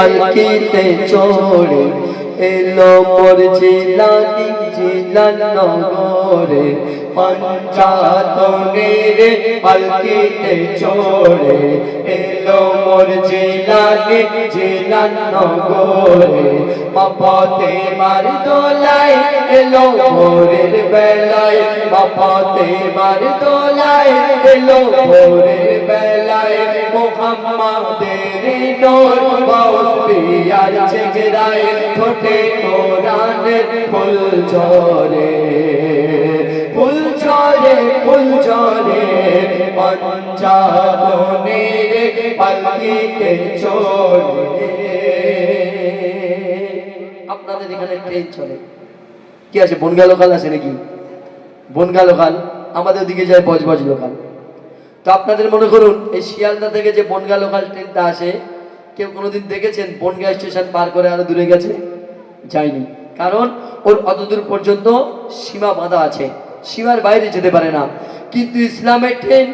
পালকিতে চড়ে এলো মোর জিলানি জিলান নগরে, পঞ্চাতনের পালকিতে চড়ে এলো মোর জিলানি, জিলান নগরে। মাপতে মার দোলায় এলো ভোরের বেলায় মাপতে মার দোলায় এলো ভোরের বেলায়। মোহাম্মদের নূর বাউসিয়ার চেহারায়, ঠোঁটে কোরআনের ফুল ঝরে, ফুল ঝরে ফুল ঝরে চড়ে। আপনাদের এখানে ট্রেন চলে। কি আছে, বনগা লোকাল আছে নাকি? বনগা লোকাল, আমাদের ওদিকে যায় বজবজ লোকাল। তো আপনাদের মনে করুন, এই শিয়ালদা থেকে যে বনগা লোকাল ট্রেনটা আসে, কেউ কোনোদিন দেখেছেন বনগা স্টেশন পার করে আরও দূরে গেছে? যায়নি। কারণ ওর অতদূর পর্যন্ত সীমা বাঁধা আছে। সীমার বাইরে যেতে পারে না। কিন্তু ইসলামের ট্রেন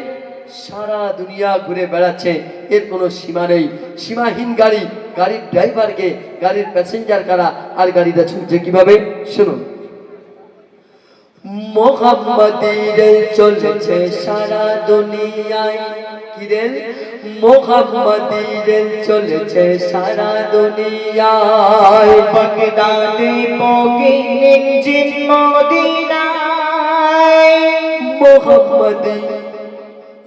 সারা দুনিয়া ঘুরে বেড়াচ্ছে। এর কোনো সীমা নেই। সীমাহীন গাড়ি, গাড়ির ড্রাইভারকে, গাড়ির প্যাসেঞ্জার কারা আর গাড়িটা চলছে কীভাবে? শুনুন। মোহাম্মদের চলছে সারা দুনিয়ায়। কিরেল মোহাম্মদের চলছে সারা দুনিয়ায়। বাগদাদে পগিনিন জিন মদিনায়। মোহাম্মদি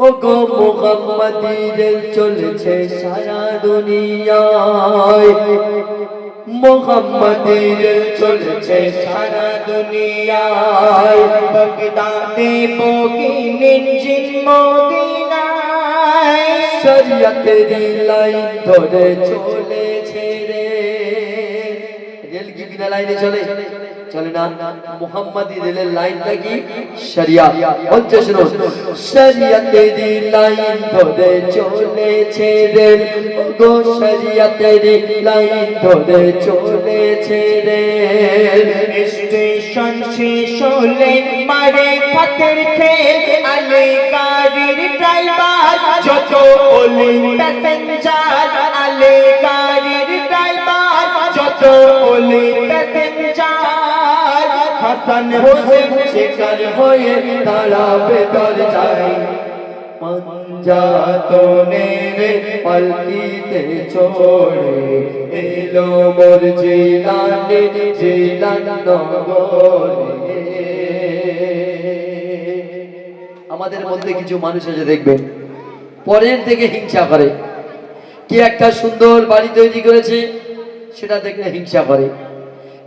ও গো মোহাম্মদের চলছে সারা দুনিয়ায়। মোহাম্মদের চলছে সারা দুনিয়ায়। বগদাদে পগিনিন জিন মদিনায়। শরিয়তের লাইন ধরে চলেছে লাইনে চলে। চলে না, মোহাম্মদি রেলের লাইনটা কি? শরিয়া। বলছে শুনো শরিয়তের লাইন ধরে চলেছে রেল। গো শরিয়তের লাইন ধরে চলেছে রেল। স্টেশন শেষ হলে মারে ফাতের খেল। আলে গাড়ির ড্রাইভার, যত ওলি প্যাসেঞ্জার আলে গাড়ির ড্রাইভার, যত ওলি হাসান হোসেন শিকার হয়ে তারা বেদর যায় পঞ্জাতনের পালকিতে চড়ে এলো মোর জিলানে জিলান আমাদের মধ্যে কিছু মানুষ আছে দেখবেন পরের থেকে হিংসা করে। কি একটা সুন্দর বাড়ি তৈরি করেছে সেটা দেখলে হিংসা করে।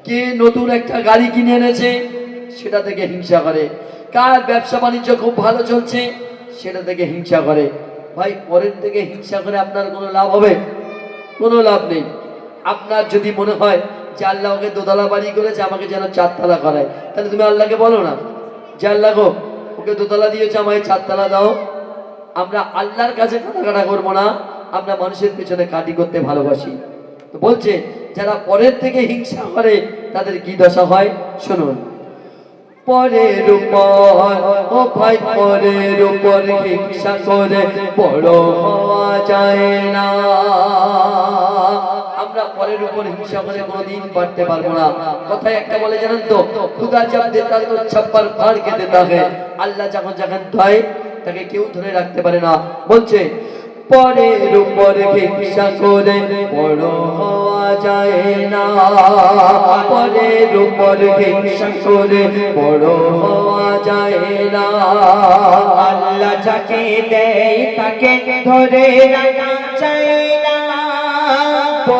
কে নতুন একটা গাড়ি কিনে এনেছে, সেটা থেকে হিংসা করে। কার ব্যবসা বাণিজ্য খুব ভালো চলছে, সেটা থেকে হিংসা করে। ভাই, পরের থেকে হিংসা করে আপনার কোনো লাভ হবে? কোনো লাভ নেই। আপনার যদি মনে হয় যে আল্লাহ ওকে দোতলা বাড়ি করেছে, আমাকে যেন চারতলা করায়। তাহলে তুমি আল্লাহকে বলো না যে, আল্লাহ গো, ওকে দোতলা দিয়েছে আমাকে চারতলা দাও। আমরা আল্লাহর কাছে কাটাকাটা করব না। আমরা মানুষের পেছনে কাটি করতে ভালোবাসি। তো বলছে যারা পরের থেকে হিংসা করে, তাদের কি দশা হয়? শুনুন। পরের উপর ও ভাই, পরের উপর হিংসা করে বড় হওয়া যায় না। আমরা পরের উপর হিংসা করে কোনোদিন পারতে পারব না। কথায় একটা বলে, জানেন তো, খুদা জব দেতা তো ছাপ্পার ফাড় কে দেতা হে আল্লাহ যখন যখন ধয় তাকে কেউ ধরে রাখতে পারে না। বলছে পরের উপর হিংসা করে বড় হওয়া যায় না। পরের উপর হিংসা করে বড় হওয়া যায় না। আল্লাহ যাকে দেয় তাকে ধরে রাখা চায়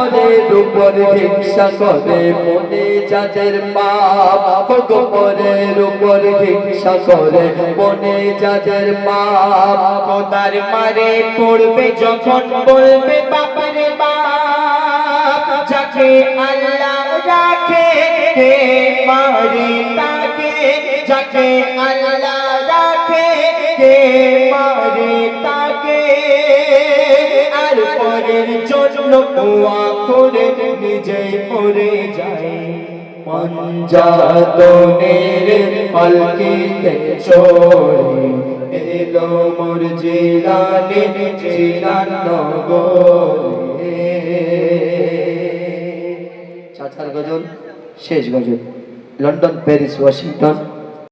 পরের উপর হিংসা করে, মনে যাদের পাপ গো পরের হিংসা করে, মনে যাদের পাপ, খোদার মারে পড়বে যখন বলবে বাপারে বাপ, যাকে আল্লাহ রাখে, হে মারে তাকে, যাকে আল্লাহ জন্য করে নিজেই পড়ে যায়। পঞ্জাতনের পালকিতে চড়ে এলো মোর জিলানে, জিলান নগরে। চার গজল। শেষ গজল। London, Paris, Washington.